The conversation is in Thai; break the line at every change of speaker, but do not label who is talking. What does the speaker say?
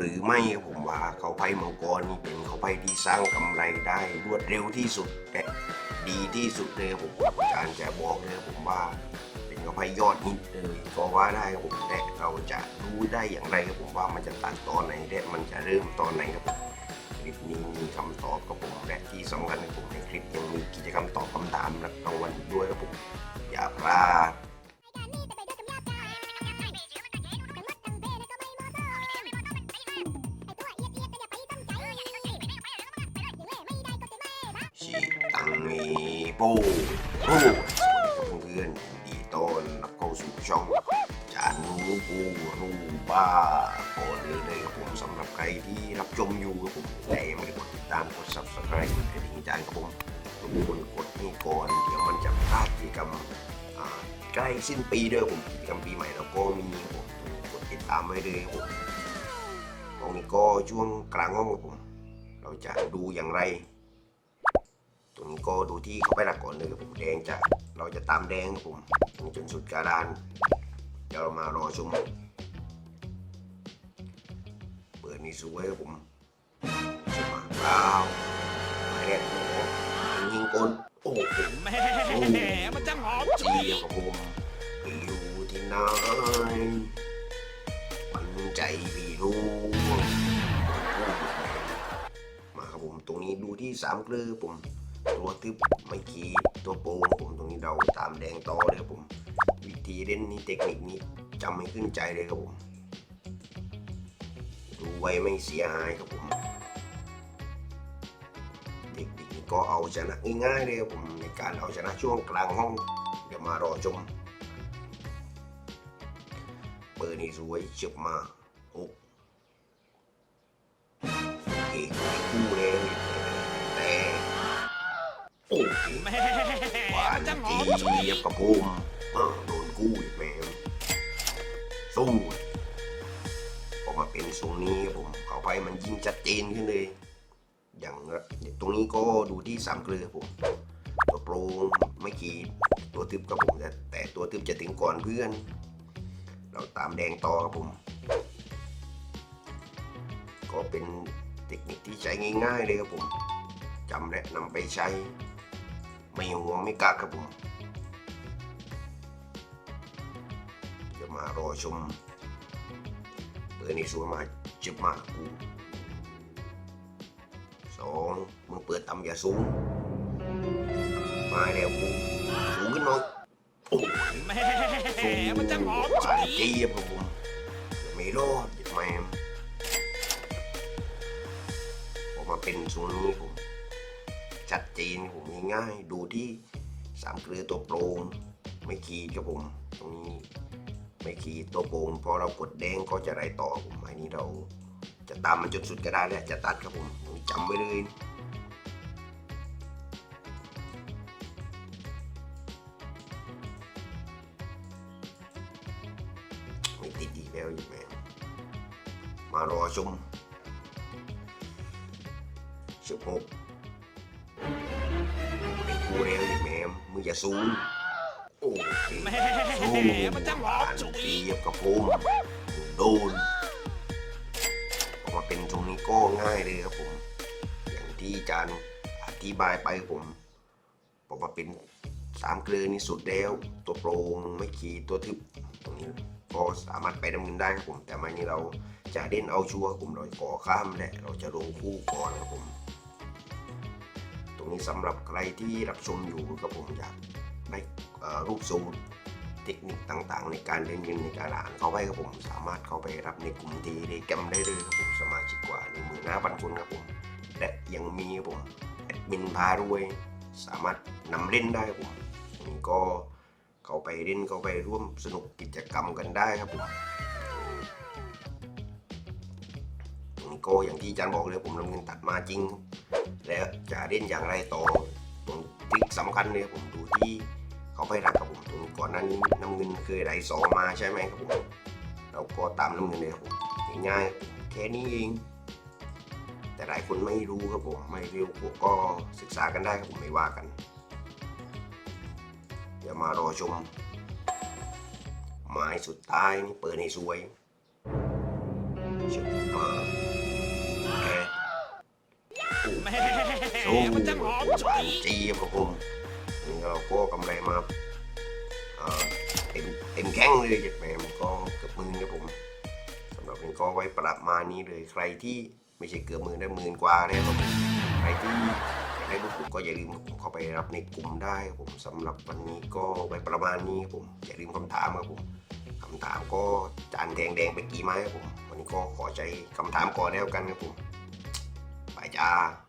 หรือไม่ครับผมว่าเขาไพ่มังกรนี่เป็นเขาไพ่ที่สร้างกำไรได้รวดเร็วที่สุดและดีที่สุดเลยครับผมอาจารย์จะบอกเลยครับผมว่าเป็นเขาไพ่ยอดฮิตเลยก็ว่าได้ครับผมและเราจะรู้ได้อย่างไรครับผมว่ามันจะตัดตอนไหนและมันจะเริ่มตอนไหนครับผมคลิปนี้มีคำตอบครับผมและที่สำคัญกับผม โป้โอ้เพื่อนดีต้อนรับเข้าสู่ช่องจานรู้ปูรู้บ้าก่อนเลยครับผมสำหรับใครที่รับชมอยู่ครับผมแต่ยังไม่ได้กดติดตามกด subscribe กดกระดิ่งจานครับผมรบกวนกดนี่ก่อนเดี๋ยวมันจะพลาดกิจกรรมใกล้สิ้นปีด้วยครับผมกิจกรรมปีใหม่เราก็มีครับผมกดติดตามไว้เลยครับผมตรงนี้ก็ช่วงกลางห้องครับผม เราจะดูอย่างไร ตรงนี้ก็ดูที่เขาไปหลักก่อนเลยครับผมแดงจะเราจะตามแดงครับผมจนสุดกระดานเดี๋ยวเรามารอชมเปิดนี่สวยครับผมชมาเปล่าหมายแรกโอ้โหยิงกลโอ้โห
แหมมันจะหอม
จี
ฉุย
ยครับผมไปอยู่ที่ไหนมันใจพี่รู้มาครับผมตรงนี้ดูที่สามเกลือผม ตัวทึบไม่ขีดตัวโปงผมตรงนี้เราตามแดงต่อเลยครับผม วิธีเล่นนี้เทคนิคนี้จำให้ขึ้นใจเลยครับผมดูไว้ไม่เสียหายครับผมเทคนิคนี้ก็เอาชนะง่ายๆเลยครับผมในการเอาชนะช่วงกลางห้อง เดี๋ยวมารอชมเปิดนี่สวยเฉียบมาหกเอกคู่เลย ห
ม
หวา
นนจะหอ
จี
มฉุย
เยียบกับผมเอ้าวโดนกู้อีกแม่งสู้ออกมาเป็นทรงนี้ครับผมเขาไปมันยิ่งชัดเจนขึ้นเลย อย่างตรงนี้ก็ดูที่สามเกลือครับผมตัวโปรงไม่ขีดตัวทึบครับผมแต่แต่ตัวทึบจะถึงก่อนเพื่อน เราตามแดงต่อครับผม ก็เป็นเทคนิคที่ใช้ง่ายๆเลยครับผมจำและนำไปใช้ ไม่ห่วงไม่กักครับผมจะมารอชมเปิดในสวนมาจึบมากูสองมึงเปิดต่ำอย่าสูง มาแล้วกูสูงขึ้นหน่อยโอ้ย
แหมมันจะหอม
ห
ฉุ
วาน
ย
เจี๊ยบครับผมไม่รอดเด็ดแมมออกมาเป็นทรงนี้ผม ชัดเจนผมง่ายๆดูที่สามเกลือตัวโปรงไม่ขีดครับผมตรงนี้ไม่ขีดตัวโปรงพอเรากดแดงก็จะไรต่อผมอันนี้เราจะตามมันจนสุดก็ได้และจะตัดครับผมจำไว้เลยไม่ติดอีกแล้วอยู่แม่มารอชมสิบห กไม่กูแล้วอยู่แม่มึงอย่าซูมโอ้ย
แหมมันจะหอมฉุย
เทียบกับผมโดนออกมาเป็นตรงนี้ก็ง่ายเลยครับผม อย่างที่อาจารย์อธิบายไปผมบอกว่าเป็นสามเกลือนี่สุดแล้วตัวโปรงไม่ขีดตัวทึบตรงนี้ก็สามารถไปดำเนินได้ครับผม แต่ไม่นี้เราจะเด่นเอาชัวร์ผมเราก่อข้ามและเราจะลงคู่ก่อนครับผม ตรงนี้สำหรับใครที่รับชมอยู่กับผมอยากได้รูปทรงเทคนิคต่างๆ ในการเล่นเกมในการอ่านเข้าไปครับผมสามารถเข้าไปรับในกลุ่มทีได้แกมได้เลยครับผมสมาชิกกว่าหนึ่งหมื่นห้าพันคนครับผมและยังมีครับผมแอดมินพารวย สามารถนำเล่นได้ครับผมนี้ก็เข้าไปเล่นเข้าไปร่วมสนุกกิจกรรมกันได้ครับผมนี้ก็อย่างที่อาจารย์บอกเลยผมนำเงินตัดมาจริง แล้วจะเล่นอย่างไรต่อตรงทริคสำคัญเลยผมดูที่เขาไปรักครับผมตรงก่อนหน้านี้น้ำเงินเคยไหลสองมาใช่ไหมครับผมเราก็ตามน้ำเงินเลยครับผมง่ายๆแค่นี้เองแต่หลายคนไม่รู้ครับผมไม่รู้ผมก็ศึกษากันได้ครับผมไม่ว่ากัน เดี๋ยวมารอชมหมายสุดท้ายนี่เปิดในสวยชมมา สู้
มันจังหอม
ห
ฉุ
วาน
ย
เจี๊ยบครับผมนี่เราก็กำไรมาเอ่อเต็มเต็มแข้งเลยจากแหมมันก็เกือบหมื่นครับผมสำหรับนี้ก็ไว้ประมาณนี้เลยใครที่ไม่ใช่เกือบหมื่นได้หมื่นกว่าแล้วครับผมใครที่อยากได้ลูกกลุ่มก็อย่าลืมเข้าไปรับในกลุ่มได้ครับผมสำหรับวันนี้ก็ไว้ประมาณนี้ครับผมอย่าลืมคำถามครับผมคำถามก็จานแดงแดงๆไปกี่ไม้ครับผมวันนี้ก็ขอใจคำถามก่อนแล้วกันครับผม ไปจ้า